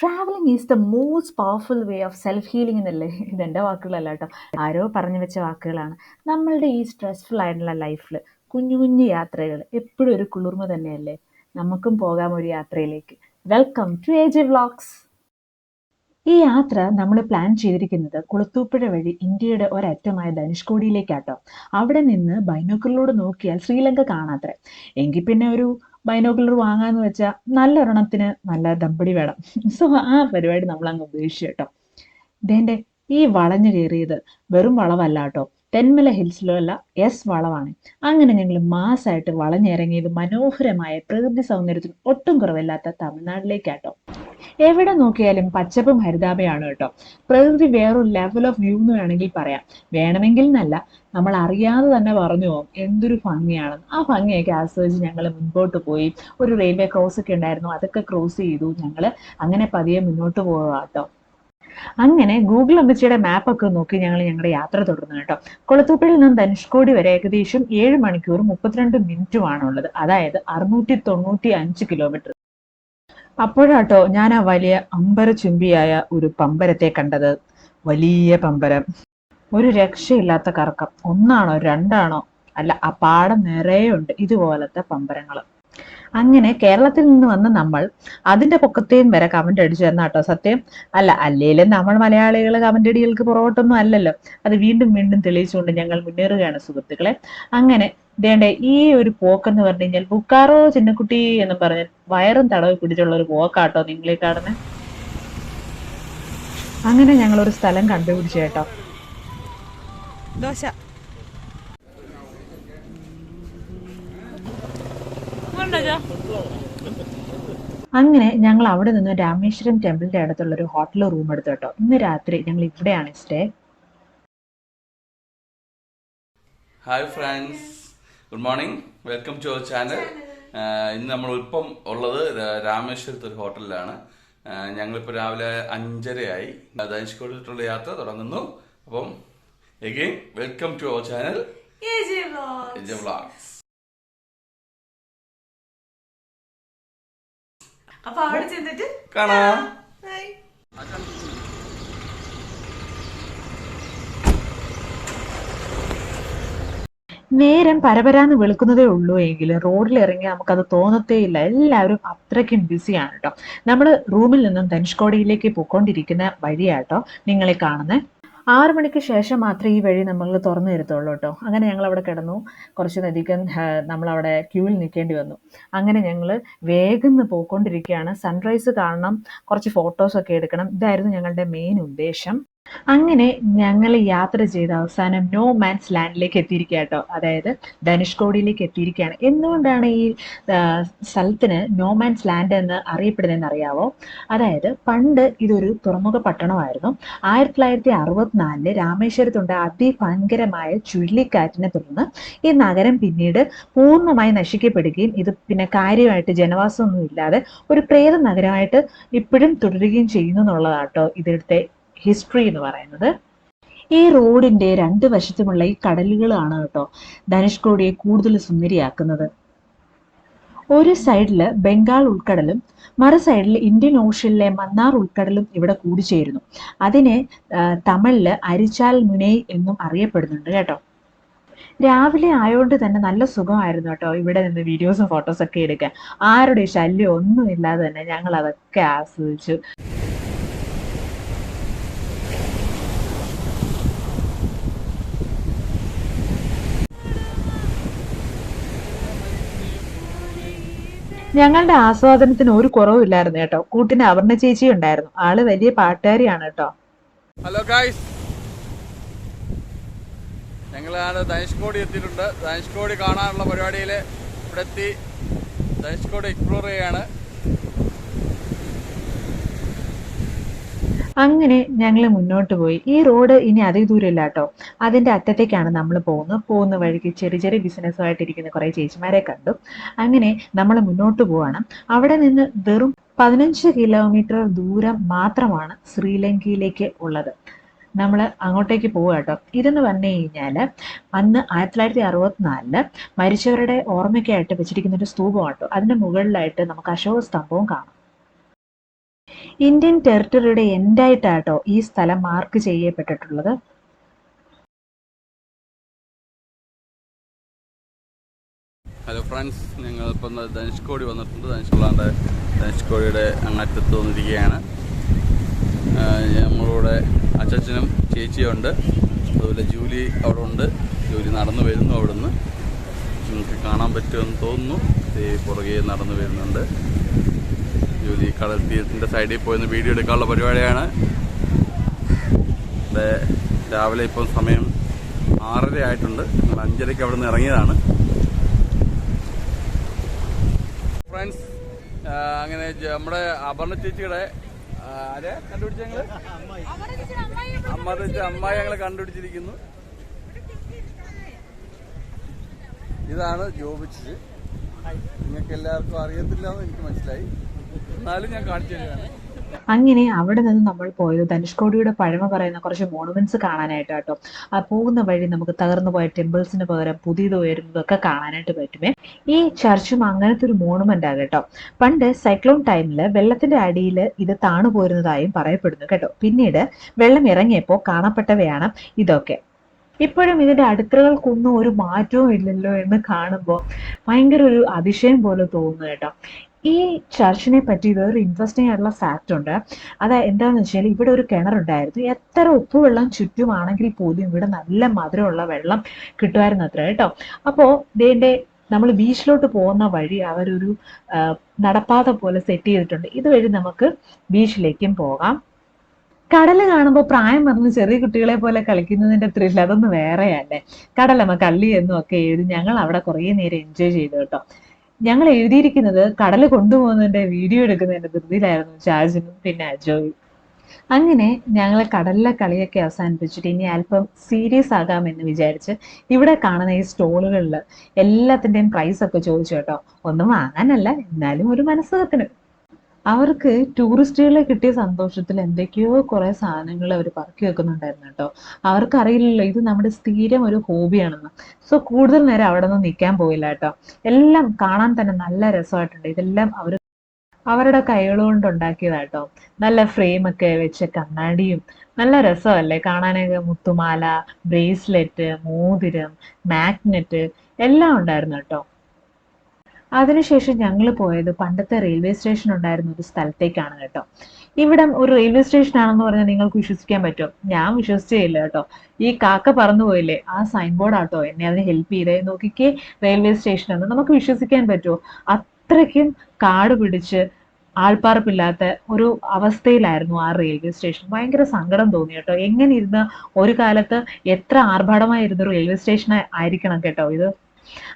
Travelling is the most powerful way of self healing എന്നല്ലേ ഇതെന്റെ വാക്കുകളല്ല കേട്ടോ. ആരോ പറഞ്ഞു വെച്ച വാക്കുകളാണ്. നമ്മളുടെ ഈ സ്ട്രെസ്ഫുൾ ആയിട്ടുള്ള ലൈഫിൽ കുഞ്ഞു കുഞ്ഞു യാത്രകൾ എപ്പോഴും ഒരു കുളിർമ തന്നെയല്ലേ? നമുക്കും പോകാം ഒരു യാത്രയിലേക്ക്. Welcome to A J vlogs ഈ യാത്ര നമ്മൾ പ്ലാൻ ചെയ്തിരിക്കുന്നത് കുളത്തൂപ്പുഴ വഴി ഇന്ത്യയുടെ ഒരറ്റമായ ധനുഷ്കോടിയിലേക്കാട്ടോ. അവിടെ നിന്ന് ബൈനോക്കറിലൂടെ നോക്കിയാൽ ശ്രീലങ്ക കാണാത്ര. എങ്കിൽ പിന്നെ ഒരു ബൈനോക്കുലർ വാങ്ങാന്ന് വെച്ചാൽ നല്ലൊരെണ്ണത്തിന് നല്ല ദമ്പടി വേണം. സോ ആ പരിപാടി നമ്മൾ അങ്ങ് ഉപേക്ഷിച്ചു കേട്ടോ. ഇതേന്റെ ഈ വളഞ്ഞു കയറിയത് വെറും വളവല്ല കേട്ടോ. തെന്മല ഹിൽസിലുള്ള എസ് വളവാണ്. അങ്ങനെ ഞങ്ങൾ മാസമായിട്ട് വളഞ്ഞിറങ്ങിയത് മനോഹരമായ പ്രകൃതി സൗന്ദര്യത്തിന് ഒട്ടും കുറവില്ലാത്ത തമിഴ്നാട്ടിലേക്കാട്ടോ എവിടെ നോക്കിയാലും പച്ചപ്പും ഹരിതാപയാണ് കേട്ടോ. പ്രകൃതി വേറൊരു ലെവൽ ഓഫ് വ്യൂ എന്ന് വേണമെങ്കിൽ പറയാം. വേണമെങ്കിൽ എന്നല്ല നമ്മൾ അറിയാതെ തന്നെ പറഞ്ഞു പോകും എന്തൊരു ഭംഗിയാണ്. ആ ഭംഗിയൊക്കെ ആസ്വദിച്ച് ഞങ്ങൾ മുൻപോട്ട് പോയി. ഒരു റെയിൽവേ ക്രോസ് ഒക്കെ ഉണ്ടായിരുന്നു അതൊക്കെ ക്രോസ് ചെയ്തു. ഞങ്ങൾ അങ്ങനെ പതിയെ മുന്നോട്ട് പോവുക കേട്ടോ. അങ്ങനെ ഗൂഗിൾ അമ്മച്ചിയുടെ മാപ്പൊക്കെ നോക്കി ഞങ്ങൾ ഞങ്ങളുടെ യാത്ര തുടർന്നു കേട്ടോ. കൊളത്തൂപ്പിൽ നിന്ന് ധനുഷ്കോടി വരെ ഏകദേശം ഏഴ് മണിക്കൂർ മുപ്പത്തിരണ്ട് മിനിറ്റുമാണുള്ളത് അതായത് അറുന്നൂറ്റി തൊണ്ണൂറ്റി അഞ്ച് കിലോമീറ്റർ അപ്പോഴാട്ടോ ഞാൻ ആ വലിയ അമ്പര ചുംബിയായ ഒരു പമ്പരത്തെ കണ്ടത്. വലിയ പമ്പരം. ഒരു രക്ഷയില്ലാത്ത കറക്കം. ഒന്നാണോ രണ്ടാണോ? അല്ല ആ പാടം നിറയെ ഉണ്ട് ഇതുപോലത്തെ പമ്പരങ്ങൾ അങ്ങനെ കേരളത്തിൽ നിന്ന് വന്ന നമ്മൾ അതിന്റെ പൊക്കത്തെയും വരെ കമന്റ് അടിച്ചു തന്നാട്ടോ സത്യം? അല്ല അല്ലേലും നമ്മൾ മലയാളികൾ കമന്റ് അടികൾക്ക് പുറകോട്ടൊന്നും അല്ലല്ലോ. അത് വീണ്ടും വീണ്ടും തെളിയിച്ചുകൊണ്ട് ഞങ്ങൾ മുന്നേറുകയാണ് സുഹൃത്തുക്കളെ. അങ്ങനെ ദേണ്ടേ ഈ ഒരു പോക്കെന്ന് പറഞ്ഞു കഴിഞ്ഞാൽ ബുക്കാറോ ചിന്നക്കുട്ടി എന്ന് പറഞ്ഞാൽ വയറും തടവ് പിടിച്ചുള്ള ഒരു പോക്കാട്ടോ നിങ്ങളീ കാണുന്നത് അങ്ങനെ ഞങ്ങൾ ഒരു സ്ഥലം കണ്ടുപിടിച്ചു കേട്ടോ. ദോശ. അങ്ങനെ ഞങ്ങൾ അവിടെ നിന്ന് രാമേശ്വരം ടെമ്പിളിന്റെ അടുത്തുള്ള ഒരു ഹോട്ടൽ റൂം എടുത്തു കേട്ടോ. ഇന്ന് രാത്രി ഞങ്ങൾ ഇവിടെയാണ് stay hi friends good morning welcome to our channel ഇന്ന് നമ്മൾ ഇപ്പം ഉള്ളത് രാ- രാമേശ്വരത്ത് ഒരു ഹോട്ടലിലാണ്. ആഹ് ഞങ്ങളിപ്പോൾ രാവിലെ അഞ്ചരയായി. ധനുഷ്കോടിയിട്ടുള്ള യാത്ര തുടങ്ങുന്നു. അപ്പം again welcome to our channel vlogs അപ്പൊ അവിടെ ചെന്നിട്ട് കാണാം. നേരം പരപരാന്ന് വിളിക്കുന്നതേ ഉള്ളൂ എങ്കിൽ റോഡിൽ ഇറങ്ങി നമുക്കത് തോന്നത്തേ ഇല്ല. എല്ലാവരും അത്രയ്ക്കും ബിസിയാണ് കേട്ടോ നമ്മൾ റൂമിൽ നിന്നും ധനുഷ്കോടിയിലേക്ക് പോയിക്കൊണ്ടിരിക്കുന്ന വഴിയാട്ടോ നിങ്ങളെ കാണുന്നത് ആറു മണിക്ക് ശേഷം മാത്രമേ ഈ വഴി നമ്മൾ തുറന്നു തരത്തുള്ളൂ കേട്ടോ. അങ്ങനെ ഞങ്ങൾ അവിടെ കിടന്നു. കുറച്ച് അധികം നമ്മളവിടെ ക്യൂവിൽ നിൽക്കേണ്ടി വന്നു. അങ്ങനെ ഞങ്ങൾ വേഗം പോയിക്കൊണ്ടിരിക്കുകയാണ്. സൺറൈസ് കാണണം. കുറച്ച് ഫോട്ടോസൊക്കെ എടുക്കണം. ഇതായിരുന്നു ഞങ്ങളുടെ മെയിൻ ഉദ്ദേശം. അങ്ങനെ ഞങ്ങൾ യാത്ര ചെയ്ത് അവസാനം നോ മാൻസ് ലാൻഡിലേക്ക് എത്തിയിരിക്കുക കേട്ടോ അതായത് ധനുഷ്കോടിയിലേക്ക് എത്തിയിരിക്കുകയാണ്. എന്തുകൊണ്ടാണ് ഈ സ്ഥലത്തിന് നോ മാൻസ് ലാൻഡ് എന്ന് അറിയപ്പെടുന്നതെന്ന് അറിയാവോ? അതായത് പണ്ട് ഇതൊരു തുറമുഖ പട്ടണമായിരുന്നു. ആയിരത്തി തൊള്ളായിരത്തി അറുപത്തിനാലിൽ രാമേശ്വരത്തുണ്ട് അതിഭയങ്കരമായ ചുഴലിക്കാറ്റിനെ തുടർന്ന് ഈ നഗരം പിന്നീട് പൂർണമായി നശിക്കപ്പെടുകയും ഇത് പിന്നെ കാര്യമായിട്ട് ജനവാസമൊന്നും ഇല്ലാതെ ഒരു പ്രേത നഗരമായിട്ട് ഇപ്പോഴും തുടരുകയും ചെയ്യുന്നു എന്നുള്ളതാട്ടോ ഇതിലത്തെ ഹിസ്റ്ററി എന്ന് പറയുന്നത്. ഈ റോഡിന്റെ രണ്ട് വശത്തുമുള്ള ഈ കടലുകളാണ് കേട്ടോ ധനുഷ്കോടിയെ കൂടുതൽ സുന്ദരിയാക്കുന്നത്. ഒരു സൈഡിൽ ബംഗാൾ ഉൾക്കടലും മറു സൈഡിൽ ഇന്ത്യൻ ഓഷ്യനിലെ മന്നാർ ഉൾക്കടലും ഇവിടെ കൂടിച്ചേരുന്നു. അതിനെ തമിഴിൽ അരിച്ചാൽ മുനൈ എന്നും അറിയപ്പെടുന്നുണ്ട് കേട്ടോ. രാവിലെ ആയതുകൊണ്ട് തന്നെ നല്ല സുഖമായിരുന്നു കേട്ടോ ഇവിടെ നിന്ന് വീഡിയോസും ഫോട്ടോസൊക്കെ എടുക്കാൻ. ആരുടെ ശല്യം ഒന്നും ഇല്ലാതെ തന്നെ ഞങ്ങൾ അതൊക്കെ ആസ്വദിച്ചു. ഞങ്ങളുടെ ആസ്വാദനത്തിന് ഒരു കുറവില്ലായിരുന്നു കേട്ടോ. കൂട്ടിന് അപർണ ചേച്ചി ഉണ്ടായിരുന്നു. ആൾ വലിയ പാട്ടുകാരിയാണ് കേട്ടോ. ഹലോ ഗായ്സ് ഞങ്ങളാണ് ധനുഷ്കോടി എത്തിയിട്ടുണ്ട്. ധനുഷ്കോടി കാണാനുള്ള പരിപാടിയിൽ ഇവിടെ എത്തി. ധനുഷ്കോടി എക്സ്പ്ലോർ ചെയ്യാണ് അങ്ങനെ ഞങ്ങൾ മുന്നോട്ട് പോയി. ഈ റോഡ് ഇനി അതേ ദൂരമില്ല കേട്ടോ അതിന്റെ അറ്റത്തേക്കാണ് നമ്മൾ പോകുന്നത്. പോകുന്ന വഴിക്ക് ചെറിയ ചെറിയ ബിസിനസ്സുമായിട്ടിരിക്കുന്ന കുറേ ചേച്ചിമാരെ കണ്ടു. അങ്ങനെ നമ്മൾ മുന്നോട്ട് പോവാണ്. അവിടെ നിന്ന് വെറും പതിനഞ്ച് കിലോമീറ്റർ ദൂരം മാത്രമാണ് ശ്രീലങ്കയിലേക്ക് ഉള്ളത്. നമ്മൾ അങ്ങോട്ടേക്ക് പോവുക കേട്ടോ ഇതെന്ന് പറഞ്ഞു കഴിഞ്ഞാൽ അന്ന് ആയിരത്തി തൊള്ളായിരത്തി അറുപത്തിനാലിൽ മരിച്ചവരുടെ ഓർമ്മയ്ക്കായിട്ട് വെച്ചിരിക്കുന്ന ഒരു സ്തൂപം കേട്ടോ അതിന്റെ മുകളിലായിട്ട് നമുക്ക് അശോക സ്തംഭവും കാണാം. ഇന്ത്യൻ ടെറിട്ടറിയുടെ എൻഡായിട്ടാട്ടോ ഈ സ്ഥലം മാർക്ക് ചെയ്യപ്പെട്ടിട്ടുള്ളത്. ഹലോ ഫ്രണ്ട്സ് ഞങ്ങൾ ഇപ്പം ധനുഷ്കോടി വന്നിട്ടുണ്ട്. ധനുഷ്കോളാണ്ട് ധനുഷ്കോടിയുടെ അങ്ങറ്റത്ത് വന്നിരിക്കുകയാണ്. നമ്മളിവിടെ അച്ചച്ചനും ചേച്ചിയുണ്ട് അതുപോലെ ജൂലി അവിടെ ഉണ്ട്. ജൂലി നടന്നു വരുന്നു അവിടെ നിന്ന് നിങ്ങൾക്ക് കാണാൻ പറ്റുമെന്ന് തോന്നുന്നു. പുറകെ നടന്നു വരുന്നുണ്ട്. ജൂലി കടൽ തീരത്തിന്റെ സൈഡിൽ പോയി വീഡിയോ എടുക്കാനുള്ള പരിപാടിയാണ്. ഇവിടെ രാവിലെ ഇപ്പം സമയം ആറര ആയിട്ടുണ്ട്. ഞങ്ങൾ അഞ്ചരയ്ക്ക് അവിടെ നിന്ന് ഇറങ്ങിയതാണ് ഫ്രണ്ട്സ് അങ്ങനെ നമ്മുടെ അപർണ ചേച്ചിയുടെ ആരെ കണ്ടുപിടിച്ച ഞങ്ങൾ അമ്മ ചേച്ചി അമ്മായി ഞങ്ങളെ കണ്ടുപിടിച്ചിരിക്കുന്നു. ഇതാണ് ജോബിച്ചത് നിങ്ങൾക്ക് എല്ലാവർക്കും അറിയത്തില്ല എന്ന് എനിക്ക് മനസ്സിലായി. ഞാൻ അങ്ങനെ അവിടെ നിന്ന് നമ്മൾ പോയത് ധനുഷ്കോടിയുടെ പഴമ പറയുന്ന കുറച്ച് മോണുമെന്റ്സ് കാണാനായിട്ട് കേട്ടോ. ആ പോകുന്ന വഴി നമുക്ക് തകർന്നു പോയ ടെമ്പിൾസിന് പകരം പുതിയത് ഉയരുന്നതൊക്കെ കാണാനായിട്ട് പറ്റുമേ. ഈ ചർച്ചും അങ്ങനത്തെ ഒരു മോണുമെന്റ് ആ കേട്ടോ. പണ്ട് സൈക്ലോൺ ടൈമിൽ വെള്ളത്തിന്റെ അടിയിൽ ഇത് താണു പറയപ്പെടുന്നു കേട്ടോ. പിന്നീട് വെള്ളം ഇറങ്ങിയപ്പോൾ കാണപ്പെട്ടവയാണ് ഇതൊക്കെ. ഇപ്പോഴും ഇതിന്റെ അടുക്കളകൾക്കൊന്നും ഒരു മാറ്റവും ഇല്ലല്ലോ എന്ന് കാണുമ്പോൾ ഭയങ്കര ഒരു അതിശയം പോലെ തോന്നുന്നു കേട്ടോ. ഈ ചർച്ചിനെ പറ്റി വേറെ ഇൻട്രസ്റ്റിംഗ് ആയിട്ടുള്ള ഫാക്റ്റ് ഉണ്ട്. അത് എന്താണെന്ന് വെച്ചാൽ ഇവിടെ ഒരു കിണറുണ്ടായിരുന്നു എത്ര ഉപ്പുവെള്ളം ചുറ്റുമാണെങ്കിൽ പോലും ഇവിടെ നല്ല മധുരമുള്ള വെള്ളം കിട്ടുമായിരുന്നു അത്ര കേട്ടോ. അപ്പോൾ ഇതിന്റെ നമ്മൾ ബീച്ചിലോട്ട് പോകുന്ന വഴി അവരൊരു നടപ്പാത പോലെ സെറ്റ് ചെയ്തിട്ടുണ്ട്. ഇതുവഴി നമുക്ക് ബീച്ചിലേക്കും പോകാം. കടൽ കാണുമ്പോൾ പ്രായം പറഞ്ഞ് ചെറിയ കുട്ടികളെ പോലെ കളിക്കുന്നതിന്റെ ത്രില്ല് അതൊന്ന് വേറെയല്ലേ. കടലമ്മ കള്ളി എന്നും ഒക്കെ എഴുതി ഞങ്ങൾ അവിടെ കുറേ നേരം എൻജോയ് ചെയ്തു കേട്ടോ. ഞങ്ങൾ എഴുതിയിരിക്കുന്നത് കടൽ കൊണ്ടുപോകുന്നതിന്റെ വീഡിയോ എടുക്കുന്നതിന്റെ ധൃതിയിലായിരുന്നു ചാർജിനും പിന്നെ അജോയും. അങ്ങനെ ഞങ്ങൾ കടലിലെ കളിയൊക്കെ അവസാനിപ്പിച്ചിട്ട് ഇനി അല്പം സീരിയസ് ആകാമെന്ന് വിചാരിച്ച് ഇവിടെ കാണുന്ന ഈ സ്റ്റോളുകളിൽ എല്ലാത്തിന്റെയും പ്രൈസ് ഒക്കെ ചോദിച്ചു കേട്ടോ. ഒന്നും വാങ്ങാനല്ല എന്നാലും ഒരു മനസ്സുഖത്തിന് അവർക്ക് ടൂറിസ്റ്റുകളെ കിട്ടിയ സന്തോഷത്തിൽ എന്തൊക്കെയോ കുറെ സാധനങ്ങൾ അവർ പറക്കി വെക്കുന്നുണ്ടായിരുന്നു കേട്ടോ. അവർക്കറിയില്ലല്ലോ ഇത് നമ്മുടെ സ്ഥിരം ഒരു ഹോബിയാണെന്ന്. സോ കൂടുതൽ നേരം അവിടെ നിന്ന് നിൽക്കാൻ പോയില്ല കേട്ടോ. എല്ലാം കാണാൻ തന്നെ നല്ല രസമായിട്ടുണ്ട്. ഇതെല്ലാം അവർ അവരുടെ കൈകൾ കൊണ്ട് ഉണ്ടാക്കിയതാട്ടോ നല്ല ഫ്രെയിമൊക്കെ വെച്ച കണ്ണാടിയും നല്ല രസമല്ലേ? കാണാനൊക്കെ മുത്തുമാല ബ്രേസ്ലെറ്റ് മോതിരം മാഗ്നറ്റ് എല്ലാം ഉണ്ടായിരുന്നു കേട്ടോ. അതിനുശേഷം ഞങ്ങൾ പോയത് പണ്ടത്തെ റെയിൽവേ സ്റ്റേഷൻ ഉണ്ടായിരുന്ന ഒരു സ്ഥലത്തേക്കാണ് കേട്ടോ. ഇവിടെ ഒരു റെയിൽവേ സ്റ്റേഷൻ ആണെന്ന് പറഞ്ഞാൽ നിങ്ങൾക്ക് വിശ്വസിക്കാൻ പറ്റുമോ ഞാൻ വിശ്വസിച്ചേയില്ല കേട്ടോ. ഈ കാക്ക പറന്നു പോയില്ലേ? ആ സൈൻ ബോർഡ് ആട്ടോ എന്നെ അതിന് ഹെൽപ്പ് ചെയ്തേ. നോക്കിക്കേ റെയിൽവേ സ്റ്റേഷൻ എന്ന് നമുക്ക് വിശ്വസിക്കാൻ പറ്റുമോ? അത്രയ്ക്കും കാട് പിടിച്ച് ആൾപ്പാർപ്പില്ലാത്ത ഒരു അവസ്ഥയിലായിരുന്നു ആ റെയിൽവേ സ്റ്റേഷൻ ഭയങ്കര സങ്കടം തോന്നി കേട്ടോ. എങ്ങനെ ഇരുന്ന ഒരു കാലത്ത് എത്ര ആർഭാടമായിരുന്ന റെയിൽവേ സ്റ്റേഷൻ ആയിരിക്കണം കേട്ടോ ഇത്?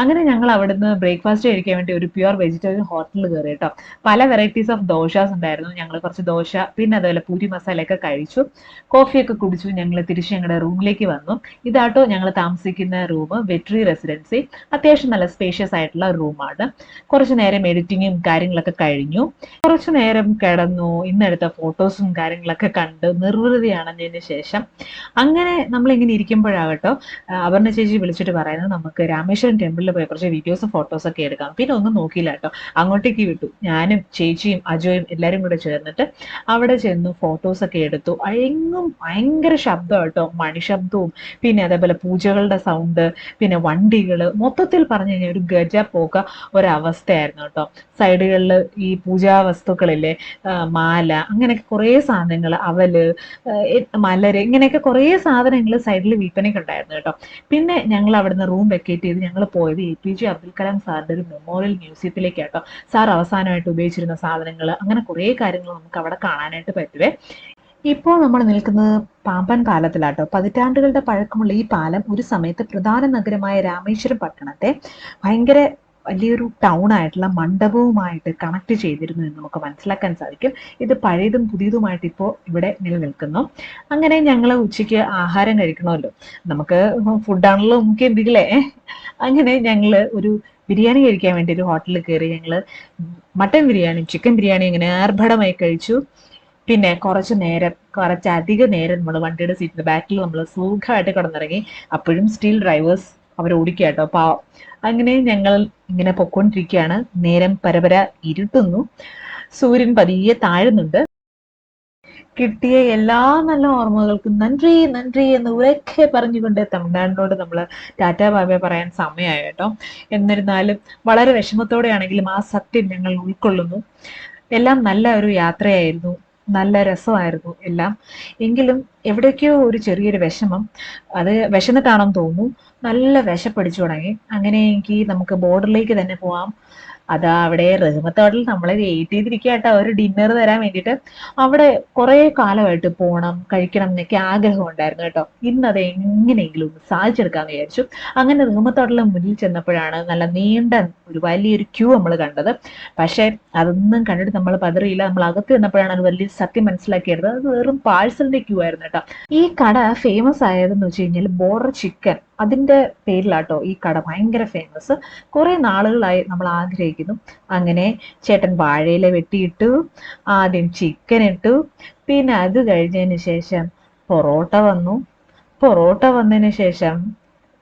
അങ്ങനെ ഞങ്ങൾ അവിടുന്ന് ബ്രേക്ക്ഫാസ്റ്റ് കഴിക്കാൻ വേണ്ടി ഒരു പ്യുവർ വെജിറ്റേറിയൻ ഹോട്ടലിൽ കയറി കേട്ടോ. പല വെറൈറ്റീസ് ഓഫ് ദോശാസ് ഉണ്ടായിരുന്നു. ഞങ്ങൾ കുറച്ച് ദോശ പിന്നെ അതുപോലെ പൂരി മസാലയൊക്കെ കഴിച്ചു. കോഫിയൊക്കെ കുടിച്ചു. ഞങ്ങൾ തിരിച്ച് ഞങ്ങളുടെ റൂമിലേക്ക് വന്നു. ഇതാട്ടോ ഞങ്ങൾ താമസിക്കുന്ന റൂം വെറ്ററി റെസിഡൻസി അത്യാവശ്യം നല്ല സ്പേഷ്യസ് ആയിട്ടുള്ള റൂമാണ് കുറച്ച് നേരം എഡിറ്റിങ്ങും കാര്യങ്ങളൊക്കെ കഴിഞ്ഞു. കുറച്ചു നേരം കിടന്നു. ഇന്നെടുത്ത ഫോട്ടോസും കാര്യങ്ങളൊക്കെ കണ്ട് നിർവൃതിയാണതിന് ശേഷം. അങ്ങനെ നമ്മൾ ഇങ്ങനെ ഇരിക്കുമ്പോഴാകട്ടോ അവർണ ചേച്ചി വിളിച്ചിട്ട് പറയുന്നത് നമുക്ക് രാമേശ്വരം ടെമ്പിളിൽ പോയി കുറച്ച് വീഡിയോസും ഫോട്ടോസ് ഒക്കെ എടുക്കാം. പിന്നെ ഒന്നും നോക്കിയില്ല കേട്ടോ. അങ്ങോട്ടേക്ക് വിട്ടു. ഞാനും ചേച്ചിയും അജോയും എല്ലാവരും കൂടെ ചേർന്നിട്ട് അവിടെ ചെന്നു ഫോട്ടോസ് ഒക്കെ എടുത്തു. എങ്ങും ഭയങ്കര ശബ്ദം കേട്ടോ. മണിശബ്ദവും പിന്നെ അതേപോലെ പൂജകളുടെ സൗണ്ട് പിന്നെ വണ്ടികൾ മൊത്തത്തിൽ പറഞ്ഞു കഴിഞ്ഞാൽ ഒരു ഗജ പോക്ക ഒരവസ്ഥയായിരുന്നു കേട്ടോ. സൈഡുകളിൽ ഈ പൂജാ വസ്തുക്കളില്ലേ മാല അങ്ങനെയൊക്കെ കുറേ സാധനങ്ങൾ അവൽ മലര് ഇങ്ങനെയൊക്കെ കുറേ സാധനങ്ങൾ സൈഡിൽ വിൽപ്പനയ്ക്ക് ഉണ്ടായിരുന്നു കേട്ടോ. പിന്നെ ഞങ്ങൾ അവിടുന്ന് റൂം വെക്കേറ്റ് ചെയ്ത് ഞങ്ങൾ പോയത് A P J Abdul Kalam സാറിന്റെ ഒരു മെമ്മോറിയൽ മ്യൂസിയത്തിലേക്ക് കേട്ടോ സാർ അവസാനമായിട്ട് ഉപയോഗിച്ചിരുന്ന സാധനങ്ങൾ അങ്ങനെ കുറേ കാര്യങ്ങൾ നമുക്ക് അവിടെ കാണാനായിട്ട് പറ്റുവേ. ഇപ്പോൾ നമ്മൾ നിൽക്കുന്നത് പാമ്പൻ പാലത്തിലാട്ടോ. പതിറ്റാണ്ടുകളുടെ പഴക്കമുള്ള ഈ പാലം ഒരു സമയത്ത് പ്രധാന നഗരമായ രാമേശ്വരം പട്ടണത്തെ ഭയങ്കര വലിയൊരു ടൗൺ ആയിട്ടുള്ള മണ്ഡപവുമായിട്ട് കണക്ട് ചെയ്തിരുന്നു എന്ന് നമുക്ക് മനസ്സിലാക്കാൻ സാധിക്കും. ഇത് പഴയതും പുതിയതുമായിട്ട് ഇപ്പോൾ ഇവിടെ നിലനിൽക്കുന്നു. അങ്ങനെ ഞങ്ങൾ ഉച്ചയ്ക്ക് ആഹാരം കഴിക്കണമല്ലോ. നമുക്ക് ഫുഡാണല്ലോ നമുക്ക് എന്തെങ്കിലേ? അങ്ങനെ ഞങ്ങൾ ഒരു ബിരിയാണി കഴിക്കാൻ വേണ്ടി ഒരു ഹോട്ടലിൽ കയറി ഞങ്ങൾ മട്ടൻ ബിരിയാണി ചിക്കൻ ബിരിയാണി ഇങ്ങനെ ആർഭടമായി കഴിച്ചു. പിന്നെ കുറച്ച് നേരം കുറച്ച് അധിക നേരം നമ്മൾ വണ്ടിയുടെ സീറ്റിന്റെ ബാക്കിൽ നമ്മൾ സുഖമായിട്ട് കിടന്നിറങ്ങി. അപ്പോഴും സ്റ്റീൽ ഡ്രൈവേഴ്സ് അവർ ഓടിക്കുക കേട്ടോ പാവം അങ്ങനെ ഞങ്ങൾ ഇങ്ങനെ പൊക്കോണ്ടിരിക്കുകയാണ് നേരം പരപര ഇരുട്ടുന്നു. സൂര്യൻ പതിയെ താഴുന്നുണ്ട്. കിട്ടിയ എല്ലാ നല്ല ഓർമ്മകൾക്കും നന്ദി നന്ദി എന്ന് ഉറക്കെ പറഞ്ഞുകൊണ്ട് തമിഴ്നാടിനോട് നമ്മൾ ടാറ്റ ബാബയെ പറയാൻ സമയമായി കേട്ടോ. എന്നിരുന്നാലും വളരെ വിഷമത്തോടെയാണെങ്കിലും ആ സത്യം ഞങ്ങൾ ഉൾക്കൊള്ളുന്നു. എല്ലാം നല്ല ഒരു യാത്രയായിരുന്നു. നല്ല രസമായിരുന്നു എല്ലാം. എങ്കിലും എവിടേക്കോ ഒരു ചെറിയൊരു വിഷമം. അത് വിശന്നിട്ടാണെന്ന് തോന്നുന്നു. നല്ല വിശപ്പടിച്ചു തുടങ്ങി. അങ്ങനെ എനിക്ക് നമുക്ക് ബോർഡറിലേക്ക് തന്നെ പോവാം. അതാ അവിടെ റഹ്മത്ത് ഹോട്ടൽ നമ്മളെ വെയിറ്റ് ചെയ്തിരിക്കുക കേട്ടോ ഒരു ഡിന്നർ തരാൻ വേണ്ടിയിട്ട്. അവിടെ കുറേ കാലമായിട്ട് പോകണം കഴിക്കണം എന്നൊക്കെ ആഗ്രഹം ഉണ്ടായിരുന്നു കേട്ടോ. ഇന്ന് അത് എങ്ങനെയെങ്കിലും ഒന്ന് സാധിച്ചെടുക്കാന്ന് വിചാരിച്ചു. അങ്ങനെ റഹ്മത്ത് ഹോട്ടലിന് മുന്നിൽ ചെന്നപ്പോഴാണ് നല്ല നീണ്ട ഒരു വലിയൊരു ക്യൂ നമ്മൾ കണ്ടത്. പക്ഷേ അതൊന്നും കണ്ടിട്ട് നമ്മൾ പതറിയില്ല. നമ്മൾ അകത്ത് ചെന്നപ്പോഴാണ് അത് വലിയ സത്യം മനസ്സിലാക്കിയത്. അത് വെറും പാഴ്സലിന്റെ ക്യൂ ആയിരുന്നു കേട്ടോ. ഈ കട ഫേമസ് ആയതെന്ന് വെച്ച് കഴിഞ്ഞാൽ ബോർഡർ ചിക്കൻ. അതിന്റെ പേരിലാട്ടോ ഈ കട ഭയങ്കര ഫേമസ് കുറെ നാളുകളായി നമ്മൾ ആഗ്രഹിക്കുന്നു. അങ്ങനെ ചേട്ടൻ വാഴയില വെട്ടിയിട്ടു ആദ്യം ചിക്കൻ ഇട്ടു. പിന്നെ അത് കഴിഞ്ഞതിന് ശേഷം പൊറോട്ട വന്നു. പൊറോട്ട വന്നതിന് ശേഷം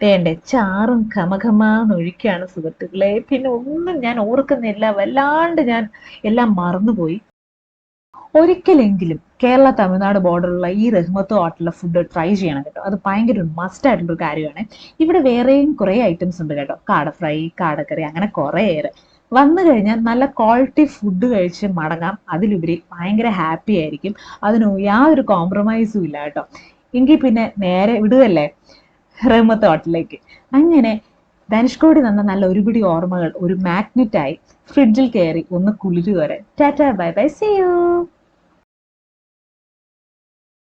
തേണ്ട ചാറും ഘമഘമാന്നൊഴിക്കാണ് സുഹൃത്തുക്കളെ. പിന്നെ ഒന്നും ഞാൻ ഓർക്കുന്നില്ല. വല്ലാണ്ട് ഞാൻ എല്ലാം മറന്നുപോയി. ഒരിക്കലെങ്കിലും കേരള തമിഴ്നാട് ബോർഡറിലുള്ള ഈ റഹ്മത്ത് ഹോട്ടലിലെ ഫുഡ് ട്രൈ ചെയ്യണം കേട്ടോ. അത് ഭയങ്കര ഒരു മസ്റ്റ് ആയിട്ടുള്ള ഒരു കാര്യമാണ്. ഇവിടെ വേറെയും കുറേ ഐറ്റംസ് ഉണ്ട് കേട്ടോ. കാട ഫ്രൈ കാടക്കറി അങ്ങനെ കുറെ ഏറെ വന്നു കഴിഞ്ഞാൽ നല്ല ക്വാളിറ്റി ഫുഡ് കഴിച്ച് മടങ്ങാം. അതിലുപരി ഭയങ്കര ഹാപ്പി ആയിരിക്കും. അതിന് യാതൊരു കോംപ്രമൈസും ഇല്ല കേട്ടോ. എങ്കിൽ പിന്നെ നേരെ വിടുകല്ലേ റഹ്മത്ത് ഹോട്ടലിലേക്ക് അങ്ങനെ ധനുഷ്കോടി തന്ന നല്ല ഒരുപിടി ഓർമ്മകൾ ഒരു മാഗ്നറ്റായി ഫ്രിഡ്ജിൽ കയറി ഒന്ന് കുളിരു വരെ tata bye bye see you.